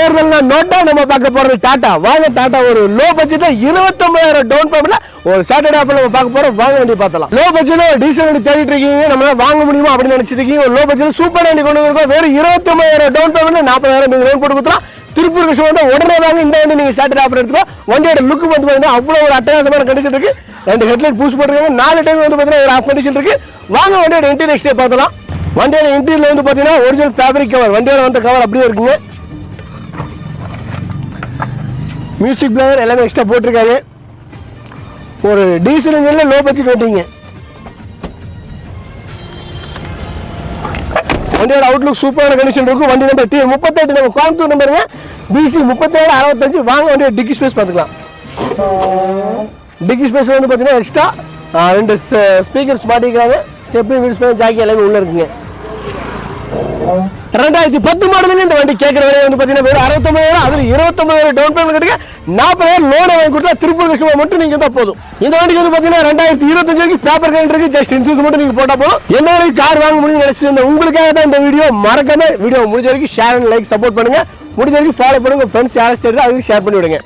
தேர்தல்னா NOTA நம்ம பார்க்க போறது டாடா வாங்க டாடா ஒரு லோ பட்ஜெட்ல இருபத்தொன்பதாயிரம் டவுன் பேமெண்ட்ல ஒரு சாட்டர்டே ஆஃபர் நம்ம பார்க்க போறோம். வாங்க வண்டி பார்த்தலாம். லோ பட்ஜெட்ல ஒரு டீசல் வண்டி தேடிட்டு இருக்கீங்க. நம்மளால வாங்க முடியுமா அப்படின்னு நினைச்சிட்டு இருக்கீங்க. ஒரு லோ பட்ஜெட் சூப்பர் வண்டி கொண்டு வந்திருக்கோம். வெறும் இருபத்தொன்பதாயிரம் டவுன் பேமெண்ட் நாற்பதாயிரம் நீங்க லோன் போட்டு கொடுத்துலாம். திருப்பூர் கஷ்டம் வந்து உடனே வாங்க. இந்த வண்டி நீங்க சாட்டர்டே ஆஃபர் எடுத்துக்கோ வண்டியோட லுக் வந்து பாத்தீங்கன்னா அவ்வளவு ஒரு அட்டகாசமான கண்டிஷன் இருக்கு. ரெண்டு ஹெட்லைட் பூஸ் போட்டுருக்காங்க. நாலு டைம் வந்து பாத்தீங்கன்னா ஒரு ஆஃப் கண்டிஷன் இருக்கு. வாங்க வண்டியோட இன்டீரியர் பார்த்தலாம். வண்டியோட இன்டீரியர் வந்து பாத்தீங்கன்னா ஒரிஜினல் ஃபேப்ரிக் கவர் வண்டியோட வந்த கவர் அப்படியே இருக்குங்க. மியூசிக் பிளேயர் எல்லாமே எக்ஸ்ட்ரா போட்டிருக்காரு. ஒரு டீசல் இன்ஜினில் லோ பட்ஜெட் வண்டிங்க வண்டியோட அவுட்லுக் சூப்பரான கண்டிஷன் இருக்கும் வண்டி நம்பர் டி முப்பத்தெட்டு நம்ம கோயம்புத்தூர் நம்பருங்க பிசி முப்பத்தேழு அறுபத்தஞ்சு. வாங்க வண்டியோட டிக்கி ஸ்பேஸ் பார்த்துக்கலாம். டிக்கி ஸ்பேஸ் வந்து பார்த்தீங்கன்னா எக்ஸ்ட்ரா ரெண்டு ஸ்பீக்கர்ஸ் மாட்டிக்கிறாங்க ஸ்டெப்னி வீல் ஸ்பேஸ் ஜாக்கி எல்லாமே உள்ளே இருக்குங்க. ரெண்டாயிரத்தி பத்து மாடலுங்க இந்த வண்டி கேட்குற விலை வந்து பார்த்தீங்கன்னா வெறும் அறுபத்தொம்பதாயிரம் அதில் இருபத்தொம்பதாயிரம் டவுன் பேமெண்ட் கிடைக்க நாற்பதாயிரம் லோனை வாங்கி கொடுத்தா திருப்பூர் கஸ்டமர் மட்டும் நீங்கள் தான் போதும். இந்த வண்டிக்கு வந்து பார்த்தீங்கன்னா ரெண்டாயிரத்தி இருபத்தஞ்சு வரைக்கும் பேப்பர் கரண்ட் இருக்கு. ஜஸ்ட் இன்சூரன்ஸ் மட்டும் நீங்கள் போட்டா போதும். என்ன வரைக்கும் கார் வாங்க முடியும்னு நினைச்சிட்டு உங்களுக்காக தான் இந்த வீடியோ மறக்காம வீடியோ முடிஞ்ச வரைக்கும் ஷேர் அண்ட் லைக் சப்போர்ட் பண்ணுங்க. முடிஞ்ச வரைக்கும் ஃபாலோ பண்ணுங்க. ஃப்ரெண்ட்ஸ் யாரும் தெரியுது அதுக்கு ஷேர் பண்ணி விடுங்க